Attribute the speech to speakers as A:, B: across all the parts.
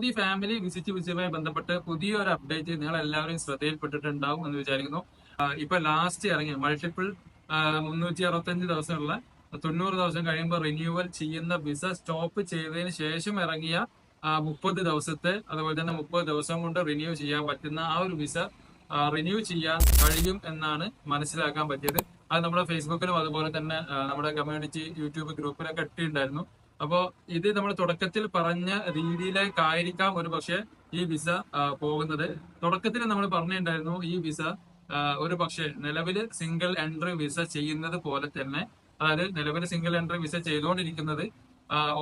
A: Saudi family visit വിസയുമായി ബന്ധപ്പെട്ട് പുതിയൊരു update നിങ്ങൾ എല്ലാവരും ശ്രദ്ധയിൽപ്പെട്ടിട്ടുണ്ടാവും എന്ന് വിചാരിക്കുന്നു ഇപ്പൊ ലാസ്റ്റ് ഇറങ്ങിയ മൾട്ടിപ്പിൾ മുന്നൂറ്റി അറുപത്തഞ്ച് ദിവസമുള്ള തൊണ്ണൂറ് ദിവസം കഴിയുമ്പോൾ റിന്യൂവൽ ചെയ്യുന്ന വിസ സ്റ്റോപ്പ് ചെയ്തതിന് ശേഷം ഇറങ്ങിയ മുപ്പത് ദിവസത്തെ അതുപോലെ തന്നെ മുപ്പത് ദിവസം കൊണ്ട് റിന്യൂ ചെയ്യാൻ പറ്റുന്ന ആ ഒരു വിസ റിന്യൂ ചെയ്യാൻ കഴിയും എന്നാണ് മനസ്സിലാക്കാൻ പറ്റിയത് അത് നമ്മുടെ ഫേസ്ബുക്കിലും അതുപോലെ തന്നെ നമ്മുടെ കമ്മ്യൂണിറ്റി യൂട്യൂബ് ഗ്രൂപ്പിലൊക്കെ ഇട്ടിട്ടുണ്ടായിരുന്നു അപ്പോ ഇത് നമ്മൾ തുടക്കത്തിൽ പറഞ്ഞ രീതിയിലേക്കായിരിക്കാം ഒരു പക്ഷേ ഈ വിസ പോകുന്നത് തുടക്കത്തിൽ നമ്മൾ പറഞ്ഞിട്ടുണ്ടായിരുന്നു ഈ വിസ ഒരു പക്ഷെ നിലവിൽ സിംഗിൾ എൻട്രി വിസ ചെയ്യുന്നത് പോലെ തന്നെ അതായത് നിലവിൽ സിംഗിൾ എൻട്രി വിസ ചെയ്തുകൊണ്ടിരിക്കുന്നത്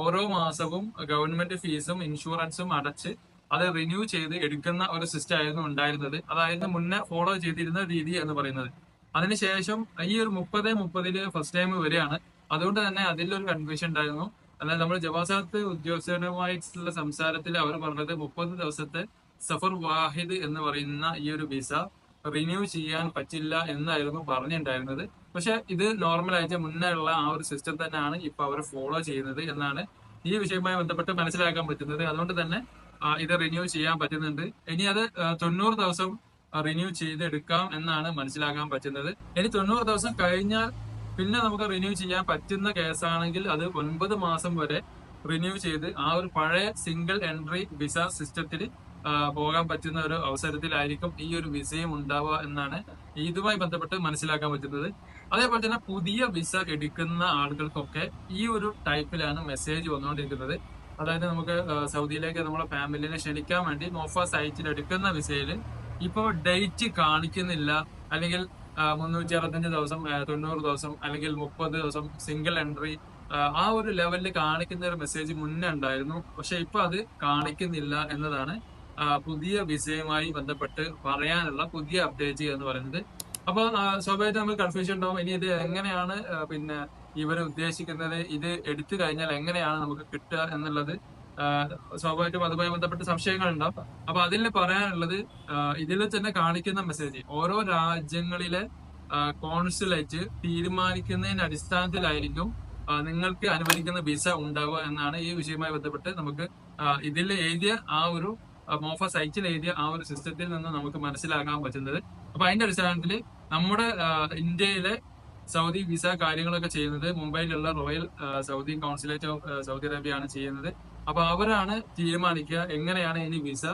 A: ഓരോ മാസവും ഗവൺമെന്റ് ഫീസും ഇൻഷുറൻസും അടച്ച് അത് റിന്യൂ ചെയ്ത് എടുക്കുന്ന ഒരു സിസ്റ്റം ആയിരുന്നു ഉണ്ടായിരുന്നത് അതായത് മുന്നേ ഫോളോ ചെയ്തിരുന്ന രീതി എന്ന് പറയുന്നത് അതിനുശേഷം ഈ ഒരു മുപ്പത് മുപ്പതില് ഫസ്റ്റ് ടൈം വരികയാണ് അതുകൊണ്ട് തന്നെ അതിലൊരു കൺഫ്യൂഷൻ ഉണ്ടായിരുന്നു അല്ല നമ്മൾ ജവാസാത്ത് ഉദ്യോഗസ്ഥനുമായിട്ടുള്ള സംസാരത്തിൽ അവർ പറഞ്ഞത് മുപ്പത് ദിവസത്തെ സഫർ വാഹിദ് എന്ന് പറയുന്ന ഈ ഒരു വിസ റിന്യൂ ചെയ്യാൻ പറ്റില്ല എന്നായിരുന്നു പറഞ്ഞിട്ടുണ്ടായിരുന്നത് പക്ഷെ ഇത് നോർമൽ ആയിട്ട് മുന്നേ ഉള്ള ആ ഒരു സിസ്റ്റം തന്നെയാണ് ഇപ്പൊ അവർ ഫോളോ ചെയ്യുന്നത് എന്നാണ് ഈ വിഷയവുമായി ബന്ധപ്പെട്ട് മനസ്സിലാക്കാൻ പറ്റുന്നത് അതുകൊണ്ട് തന്നെ ഇത് റിന്യൂ ചെയ്യാൻ പറ്റുന്നുണ്ട് ഇനി അത് തൊണ്ണൂറ് ദിവസം റിന്യൂ ചെയ്തെടുക്കാം എന്നാണ് മനസ്സിലാക്കാൻ പറ്റുന്നത് ഇനി തൊണ്ണൂറ് ദിവസം കഴിഞ്ഞാൽ പിന്നെ നമുക്ക് റിന്യൂ ചെയ്യാൻ പറ്റുന്ന കേസാണെങ്കിൽ അത് ഒൻപത് മാസം വരെ റിന്യൂ ചെയ്ത് ആ ഒരു പഴയ സിംഗിൾ എൻട്രി വിസ സിസ്റ്റത്തിൽ പോകാൻ പറ്റുന്ന ഒരു അവസരത്തിലായിരിക്കും ഈ ഒരു വിസയും ഉണ്ടാവുക എന്നാണ് ഇതുമായി ബന്ധപ്പെട്ട് മനസ്സിലാക്കാൻ പറ്റുന്നത് അതേപോലെ തന്നെ പുതിയ വിസ എടുക്കുന്ന ആളുകൾക്കൊക്കെ ഈ ഒരു ടൈപ്പിലാണ് മെസ്സേജ് വന്നുകൊണ്ടിരിക്കുന്നത് അതായത് നമുക്ക് സൗദിയിലേക്ക് നമ്മളെ ഫാമിലിനെ ക്ഷണിക്കാൻ വേണ്ടി നോഫ സൈറ്റിൽ എടുക്കുന്ന വിസയിൽ ഇപ്പോൾ ഡേറ്റ് കാണിക്കുന്നില്ല അല്ലെങ്കിൽ മുന്നൂറ്റി അറുപത്തഞ്ച് ദിവസം തൊണ്ണൂറ് ദിവസം അല്ലെങ്കിൽ മുപ്പത് ദിവസം സിംഗിൾ എൻട്രി ആ ഒരു ലെവലിൽ കാണിക്കുന്ന ഒരു മെസ്സേജ് മുന്നേ ഉണ്ടായിരുന്നു പക്ഷെ ഇപ്പൊ അത് കാണിക്കുന്നില്ല എന്നതാണ് പുതിയ വിസയുമായി ബന്ധപ്പെട്ട് പറയാനുള്ള പുതിയ അപ്ഡേറ്റ് എന്ന് പറയുന്നത് അപ്പൊ സ്വാഭാവികമായിട്ട് നമ്മൾ കൺഫ്യൂഷൻ ഉണ്ടാവും ഇനി ഇത് എങ്ങനെയാണ് പിന്നെ ഇവർ ഉദ്ദേശിക്കുന്നത് ഇത് എടുത്തു കഴിഞ്ഞാൽ എങ്ങനെയാണ് നമുക്ക് കിട്ടുക എന്നുള്ളത് സ്വാഭാവികമായിട്ടും അതുമായി ബന്ധപ്പെട്ട സംശയങ്ങൾ ഉണ്ടാവും അപ്പൊ അതിൽ പറയാനുള്ളത് ഇതിൽ തന്നെ കാണിക്കുന്ന മെസ്സേജ് ഓരോ രാജ്യങ്ങളിലെ കോൺസുലേറ്റ് തീരുമാനിക്കുന്നതിന് അടിസ്ഥാനത്തിലായിരിക്കും നിങ്ങൾക്ക് അനുവദിക്കുന്ന വിസ ഉണ്ടാവുക എന്നാണ് ഈ വിഷയവുമായി ബന്ധപ്പെട്ട് നമുക്ക് ഇതിൽ എഴുതിയ ആ ഒരു മോഫ സൈറ്റിൽ എഴുതിയ ആ ഒരു സിസ്റ്റത്തിൽ നിന്ന് നമുക്ക് മനസ്സിലാക്കാൻ പറ്റുന്നത് അപ്പൊ അതിന്റെ അടിസ്ഥാനത്തിൽ നമ്മുടെ ഇന്ത്യയിലെ സൗദി വിസ കാര്യങ്ങളൊക്കെ ചെയ്യുന്നത് മുംബൈയിലുള്ള royal Saudi consulate of Saudi അറേബ്യയാണ് ചെയ്യുന്നത് അപ്പൊ അവരാണ് തീരുമാനിക്കുക എങ്ങനെയാണ് ഇനി വിസ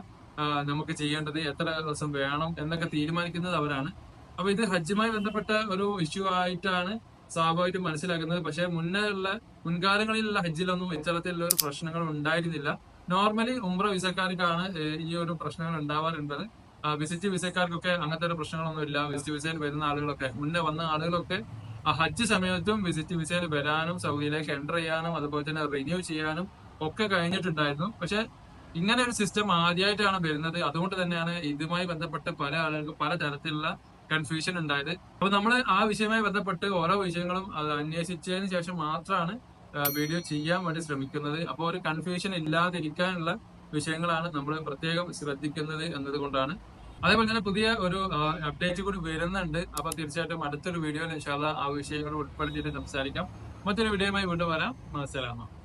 A: നമുക്ക് ചെയ്യേണ്ടത് എത്ര ദിവസം വേണം എന്നൊക്കെ തീരുമാനിക്കുന്നത് അവരാണ് അപ്പൊ ഇത് ഹജ്ജുമായി ബന്ധപ്പെട്ട ഒരു ഇഷ്യൂ ആയിട്ടാണ് സ്വാഭാവികമായിട്ടും മനസ്സിലാക്കുന്നത് പക്ഷെ മുന്നേ ഉള്ള മുൻകാലങ്ങളിലുള്ള ഹജ്ജിലൊന്നും ഇത്തരത്തിലുള്ള ഒരു പ്രശ്നങ്ങൾ ഉണ്ടായിരുന്നില്ല നോർമലി ഉംറ വിസക്കാർക്കാണ് ഈ ഒരു പ്രശ്നങ്ങൾ ഉണ്ടാവാറുണ്ട് വിസിറ്റ് വിസക്കാർക്കൊക്കെ അങ്ങനത്തെ ഒരു പ്രശ്നങ്ങളൊന്നും ഇല്ല വിസിറ്റ് വിസയിൽ വരുന്ന ആളുകളൊക്കെ മുന്നേ വന്ന ആളുകളൊക്കെ ഹജ്ജ് സമയത്തും വിസിറ്റ് വിസയിൽ വരാനും സൗദിയിലേക്ക് എൻ്റർ ചെയ്യാനും അതുപോലെ തന്നെ റിന്യൂ ചെയ്യാനും ഒക്കെ കഴിഞ്ഞിട്ടുണ്ടായിരുന്നു പക്ഷെ ഇങ്ങനെ ഒരു സിസ്റ്റം ആദ്യമായിട്ടാണ് വരുന്നത് അതുകൊണ്ട് തന്നെയാണ് ഇതുമായി ബന്ധപ്പെട്ട് പല ആളുകൾക്ക് പല തരത്തിലുള്ള കൺഫ്യൂഷൻ ഉണ്ടായത് അപ്പൊ നമ്മൾ ആ വിഷയവുമായി ബന്ധപ്പെട്ട് ഓരോ വിഷയങ്ങളും അന്വേഷിച്ചതിന് ശേഷം മാത്രമാണ് വീഡിയോ ചെയ്യാൻ വേണ്ടി ശ്രമിക്കുന്നത് അപ്പോൾ ഒരു കൺഫ്യൂഷൻ ഇല്ലാതിരിക്കാനുള്ള വിഷയങ്ങളാണ് നമ്മൾ പ്രത്യേകം ശ്രദ്ധിക്കുന്നത് എന്നതുകൊണ്ടാണ് അതേപോലെ തന്നെ പുതിയ ഒരു അപ്ഡേറ്റ് കൂടി വരുന്നുണ്ട് അപ്പൊ തീർച്ചയായിട്ടും അടുത്തൊരു വീഡിയോയിൽ ഇൻഷാല്ല ആ വിഷയങ്ങൾ ഉൾപ്പെടുത്തിയിട്ട് സംസാരിക്കാം മറ്റൊരു വീഡിയോയുമായി വീണ്ടും വരാം അസലാമ